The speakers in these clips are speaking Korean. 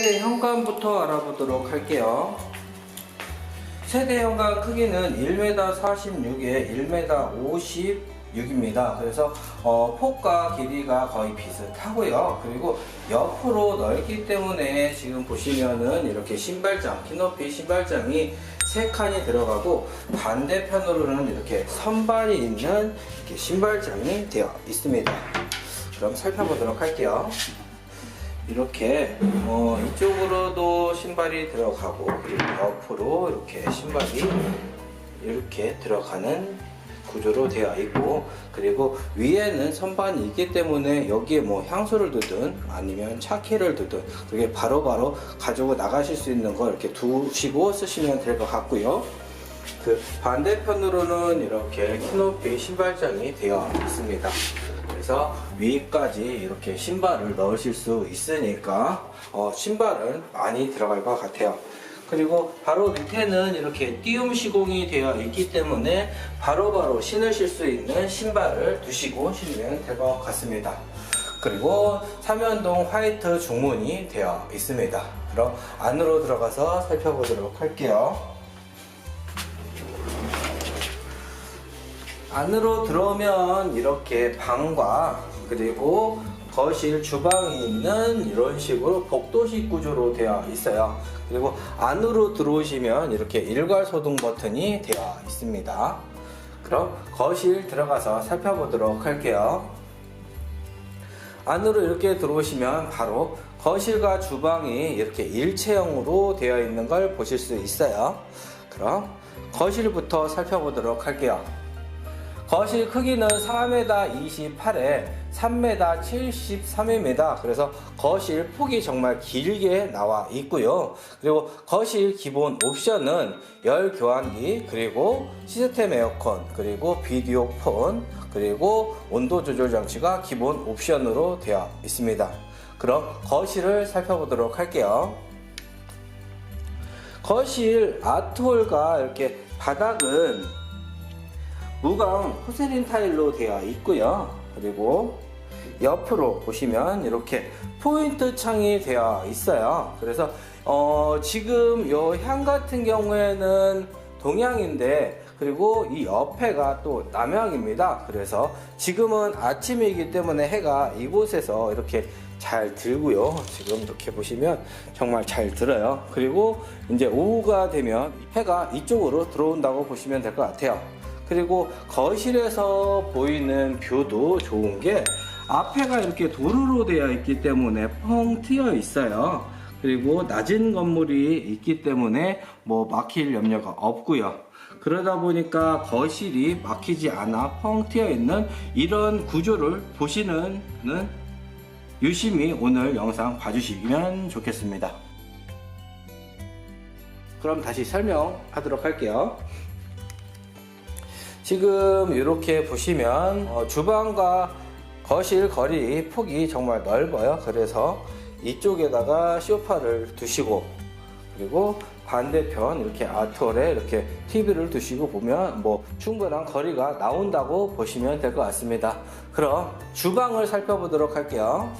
현관부터 알아보도록 할게요. 세대 현관 크기는 1m 46에 1m 56입니다. 그래서 어, 폭과 길이가 거의 비슷하고요. 그리고 옆으로 넓기 때문에 지금 보시면은 이렇게 신발장, 키높이 신발장이 세 칸이 들어가고 반대편으로는 이렇게 선반이 있는 이렇게 신발장이 되어 있습니다. 그럼 살펴보도록 할게요. 이렇게 어, 이쪽으로도 신발이 들어가고 옆으로 이렇게 신발이 이렇게 들어가는 구조로 되어 있고 그리고 위에는 선반이 있기 때문에 여기에 뭐 향수를 두든 아니면 차키를 두든 그게 바로바로 가지고 나가실 수 있는 걸 이렇게 두시고 쓰시면 될 것 같고요. 그 반대편으로는 이렇게 키높이 신발장이 되어 있습니다. 그래서 위까지 이렇게 신발을 넣으실 수 있으니까 어, 신발은 많이 들어갈 것 같아요. 그리고 바로 밑에는 이렇게 띄움 시공이 되어 있기 때문에 바로바로 신으실 수 있는 신발을 두시고 신으면 될 것 같습니다. 그리고 삼연동 화이트 중문이 되어 있습니다. 그럼 안으로 들어가서 살펴보도록 할게요. 안으로 들어오면 이렇게 방과 그리고 거실, 주방이 있는 이런 식으로 복도식 구조로 되어 있어요. 그리고 안으로 들어오시면 이렇게 일괄 소등 버튼이 되어 있습니다. 그럼 거실 들어가서 살펴보도록 할게요. 안으로 이렇게 들어오시면 바로 거실과 주방이 이렇게 일체형으로 되어 있는 걸 보실 수 있어요. 그럼 거실부터 살펴보도록 할게요. 거실 크기는 4m 28에 3m 73입니다. 그래서 거실 폭이 정말 길게 나와 있고요. 그리고 거실 기본 옵션은 열 교환기, 그리고 시스템 에어컨, 그리고 비디오 폰, 그리고 온도 조절 장치가 기본 옵션으로 되어 있습니다. 그럼 거실을 살펴보도록 할게요. 거실 아트홀과 이렇게 바닥은 무광 포세린 타일로 되어 있고요. 그리고 옆으로 보시면 이렇게 포인트 창이 되어 있어요. 그래서 어, 지금 요향 같은 경우에는 동향인데 그리고 이 옆에가 또 남향입니다. 그래서 지금은 아침이기 때문에 해가 이곳에서 이렇게 잘 들고요. 지금 이렇게 보시면 정말 잘 들어요. 그리고 이제 오후가 되면 해가 이쪽으로 들어온다고 보시면 될 것 같아요. 그리고 거실에서 보이는 뷰도 좋은 게 앞에가 이렇게 도로로 되어 있기 때문에 펑 트여 있어요. 그리고 낮은 건물이 있기 때문에 뭐 막힐 염려가 없고요. 그러다 보니까 거실이 막히지 않아 펑 트여 있는 이런 구조를 보시는 유심히 오늘 영상 봐주시면 좋겠습니다. 그럼 다시 설명하도록 할게요. 지금 이렇게 보시면 어, 주방과 거실 거리 폭이 정말 넓어요. 그래서 이쪽에다가 쇼파를 두시고 그리고 반대편 이렇게 아트홀에 이렇게 TV를 두시고 보면 뭐 충분한 거리가 나온다고 보시면 될 것 같습니다. 그럼 주방을 살펴보도록 할게요.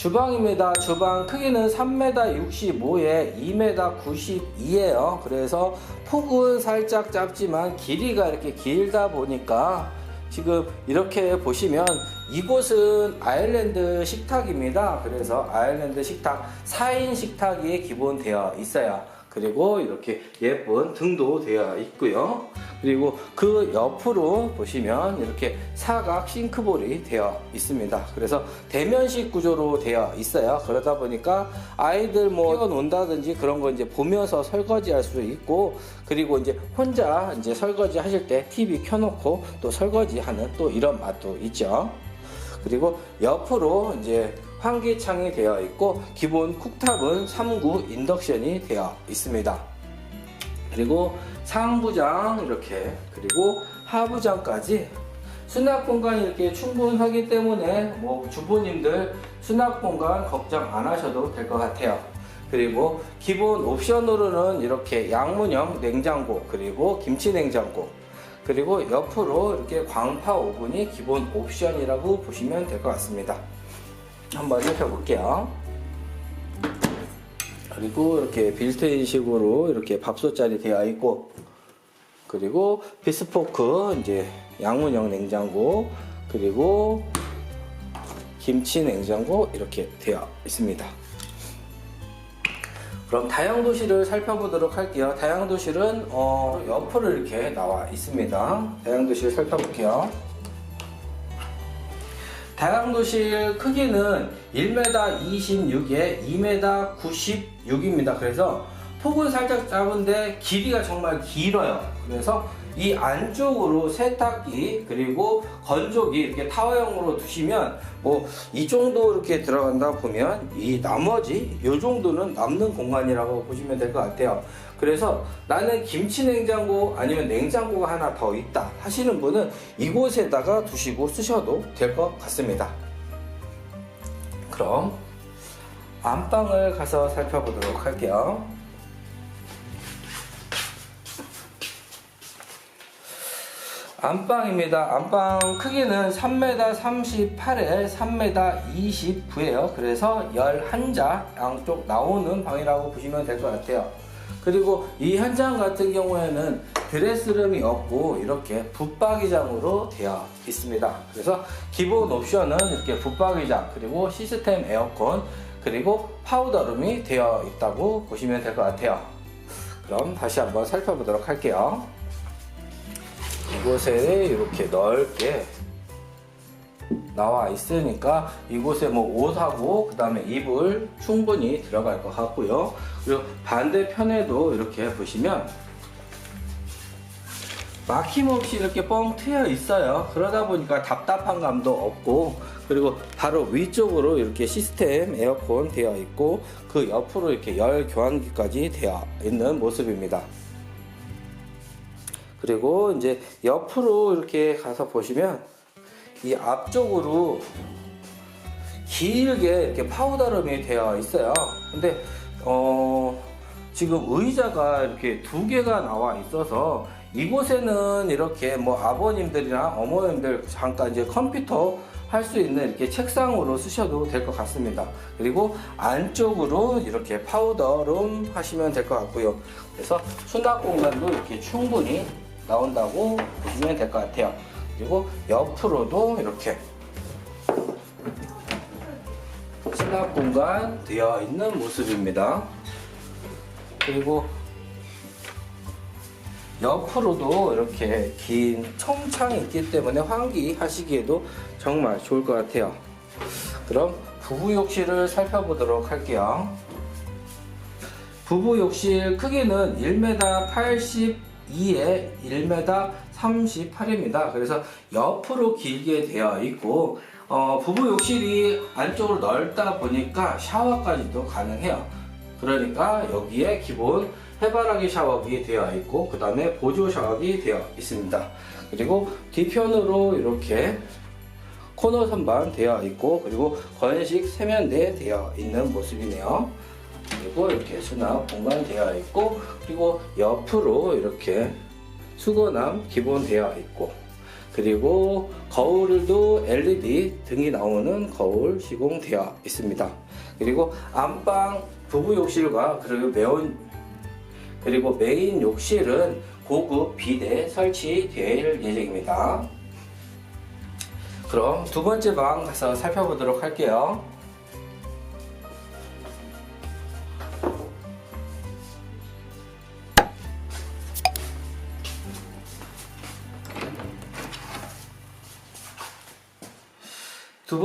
주방입니다. 주방 크기는 3m 65에 2m 92예요. 그래서 폭은 살짝 짧지만 길이가 이렇게 길다 보니까 지금 이렇게 보시면 이곳은 아일랜드 식탁입니다. 그래서 아일랜드 식탁 4인 식탁이 기본 되어 있어요. 그리고 이렇게 예쁜 등도 되어 있고요. 그리고 그 옆으로 보시면 이렇게 사각 싱크볼이 되어 있습니다. 그래서 대면식 구조로 되어 있어요. 그러다 보니까 아이들 뭐 뛰어논다든지 그런 거 이제 보면서 설거지 할 수 있고 그리고 이제 혼자 이제 설거지 하실 때 TV 켜놓고 또 설거지 하는 또 이런 맛도 있죠. 그리고 옆으로 이제 환기창이 되어 있고 기본 쿡탑은 3구 인덕션이 되어 있습니다. 그리고 상부장 이렇게 그리고 하부장까지 수납 공간이 이렇게 충분하기 때문에 뭐 주부님들 수납 공간 걱정 안 하셔도 될 것 같아요. 그리고 기본 옵션으로는 이렇게 양문형 냉장고 그리고 김치 냉장고 그리고 옆으로 이렇게 광파 오븐이 기본 옵션이라고 보시면 될 것 같습니다. 한번 살펴볼게요. 그리고 이렇게 빌트인 식으로 이렇게 밥솥자리 되어 있고 그리고 비스포크 이제 양문형 냉장고 그리고 김치 냉장고 이렇게 되어 있습니다. 그럼 다용도실을 살펴보도록 할게요. 다용도실은 어, 옆으로 이렇게 나와 있습니다. 다용도실 살펴볼게요. 다용도실 크기는 1m 26에 2m 96입니다. 그래서 폭은 살짝 짧은데 길이가 정말 길어요. 그래서 이 안쪽으로 세탁기 그리고 건조기 이렇게 타워형으로 두시면 뭐 이 정도 이렇게 들어간다 보면 이 나머지 이 정도는 남는 공간이라고 보시면 될 것 같아요. 그래서 나는 김치 냉장고 아니면 냉장고가 하나 더 있다 하시는 분은 이곳에다가 두시고 쓰셔도 될 것 같습니다. 그럼 안방을 가서 살펴보도록 할게요. 안방입니다. 안방 크기는 3m 38에 3m 29예요. 그래서 11자 양쪽 나오는 방이라고 보시면 될 것 같아요. 그리고 이 현장 같은 경우에는 드레스룸이 없고 이렇게 붙박이장으로 되어 있습니다. 그래서 기본 옵션은 이렇게 붙박이장 그리고 시스템 에어컨 그리고 파우더룸이 되어 있다고 보시면 될 것 같아요. 그럼 다시 한번 살펴보도록 할게요. 이곳에 이렇게 넓게 나와 있으니까 이곳에 뭐 옷하고 그 다음에 이불 충분히 들어갈 것 같고요. 그리고 반대편에도 이렇게 보시면 막힘없이 이렇게 뻥 트여 있어요. 그러다 보니까 답답한 감도 없고 그리고 바로 위쪽으로 이렇게 시스템 에어컨 되어 있고 그 옆으로 이렇게 열 교환기까지 되어 있는 모습입니다. 그리고 이제 옆으로 이렇게 가서 보시면 이 앞쪽으로 길게 이렇게 파우더룸이 되어 있어요. 근데 어 지금 의자가 이렇게 두 개가 나와 있어서 이곳에는 이렇게 뭐 아버님들이나 어머님들 잠깐 이제 컴퓨터 할 수 있는 이렇게 책상으로 쓰셔도 될 것 같습니다. 그리고 안쪽으로 이렇게 파우더룸 하시면 될 것 같고요. 그래서 수납 공간도 이렇게 충분히 나온다고 보시면 될 것 같아요. 그리고 옆으로도 이렇게 수납 공간 되어 있는 모습입니다. 그리고 옆으로도 이렇게 긴 청창이 있기 때문에 환기 하시기에도 정말 좋을 것 같아요. 그럼 부부 욕실을 살펴보도록 할게요. 부부 욕실 크기는 1m 82에 1m 38입니다. 그래서 옆으로 길게 되어 있고 어, 부부 욕실이 안쪽으로 넓다 보니까 샤워까지도 가능해요. 그러니까 여기에 기본 해바라기 샤워기 되어 있고 그 다음에 보조 샤워기 되어 있습니다. 그리고 뒤편으로 이렇게 코너 선반 되어 있고 그리고 건식 세면대 되어 있는 모습이네요. 그리고 이렇게 수납 공간 되어 있고 그리고 옆으로 이렇게 수거남 기본 되어 있고 그리고 거울도 LED 등이 나오는 거울 시공되어 있습니다. 그리고 안방 부부 욕실과 그리고 매운 그리고 메인 욕실은 고급 비대 설치될 예정입니다. 그럼 두 번째 방 가서 살펴보도록 할게요.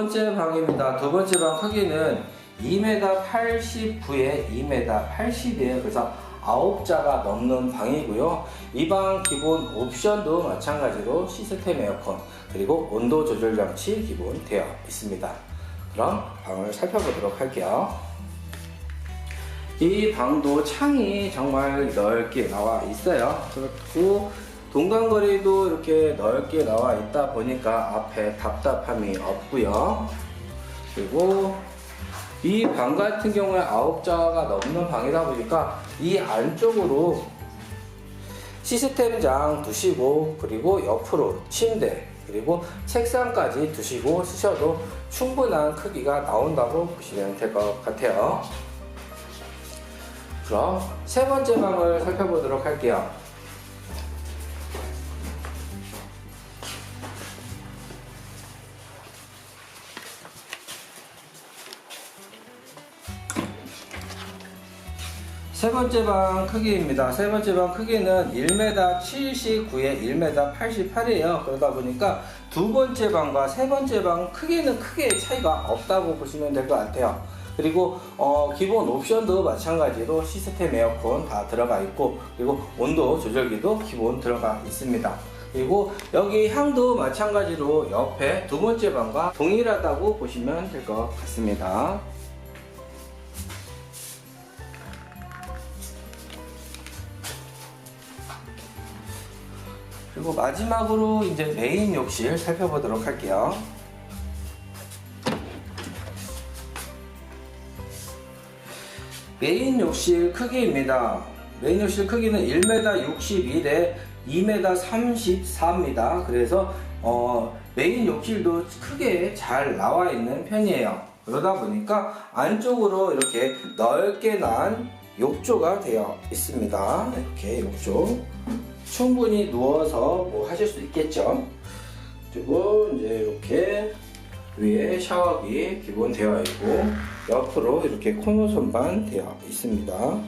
번째 방입니다. 두 번째 방 크기는 2m 89에 2m 80이에요. 그래서 9자가 넘는 방이고요. 이 방 기본 옵션도 마찬가지로 시스템 에어컨 그리고 온도 조절 장치 기본 되어 있습니다. 그럼 방을 살펴보도록 할게요. 이 방도 창이 정말 넓게 나와 있어요. 그리고 동간거리도 이렇게 넓게 나와 있다 보니까 앞에 답답함이 없고요. 그리고 이 방 같은 경우에 아홉 자가 넘는 방이다 보니까 이 안쪽으로 시스템장 두시고 그리고 옆으로 침대 그리고 책상까지 두시고 쓰셔도 충분한 크기가 나온다고 보시면 될 것 같아요. 그럼 세 번째 방을 살펴보도록 할게요. 세 번째 방 크기입니다. 세 번째 방 크기는 1m 79에 1m 88이에요. 그러다 보니까 두 번째 방과 세 번째 방 크기는 크게 차이가 없다고 보시면 될 것 같아요. 그리고 어, 기본 옵션도 마찬가지로 시스템 에어컨 다 들어가 있고 그리고 온도 조절기도 기본 들어가 있습니다. 그리고 여기 향도 마찬가지로 옆에 두 번째 방과 동일하다고 보시면 될 것 같습니다. 그리고 마지막으로 이제 메인 욕실 살펴보도록 할게요. 메인 욕실 크기입니다. 메인 욕실 크기는 1m 61에 2m 34입니다. 그래서 어, 메인 욕실도 크게 잘 나와 있는 편이에요. 그러다 보니까 안쪽으로 이렇게 넓게 난 욕조가 되어 있습니다. 이렇게 욕조. 충분히 누워서 뭐 하실 수 있겠죠. 그리고 이제 이렇게 위에 샤워기 기본 되어 있고 옆으로 이렇게 코너 선반 되어 있습니다.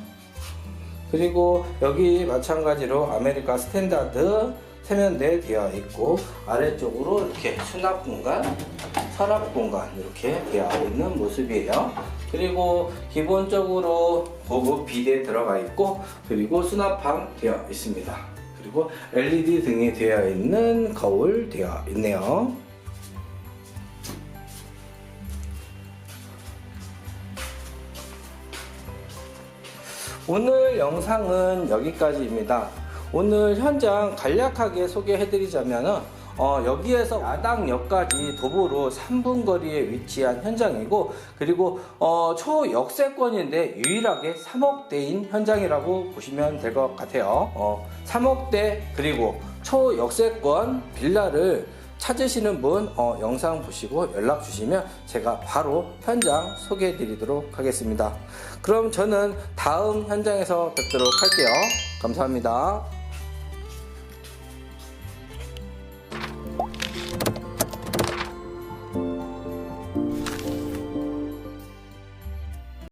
그리고 여기 마찬가지로 아메리카 스탠다드 세면대 되어 있고 아래쪽으로 이렇게 수납 공간, 서랍 공간 이렇게 되어 있는 모습이에요. 그리고 기본적으로 고급 비데 들어가 있고 그리고 수납함 되어 있습니다. 그리고 LED 등이 되어 있는 거울 되어 있네요. 오늘 영상은 여기까지입니다. 오늘 현장 간략하게 소개해드리자면은 어, 여기에서 야당 역까지 도보로 3분 거리에 위치한 현장이고 그리고 어, 초역세권인데 유일하게 3억대인 현장이라고 보시면 될 것 같아요. 어, 3억대 그리고 초역세권 빌라를 찾으시는 분 어, 영상 보시고 연락 주시면 제가 바로 현장 소개해 드리도록 하겠습니다. 그럼 저는 다음 현장에서 뵙도록 할게요. 감사합니다.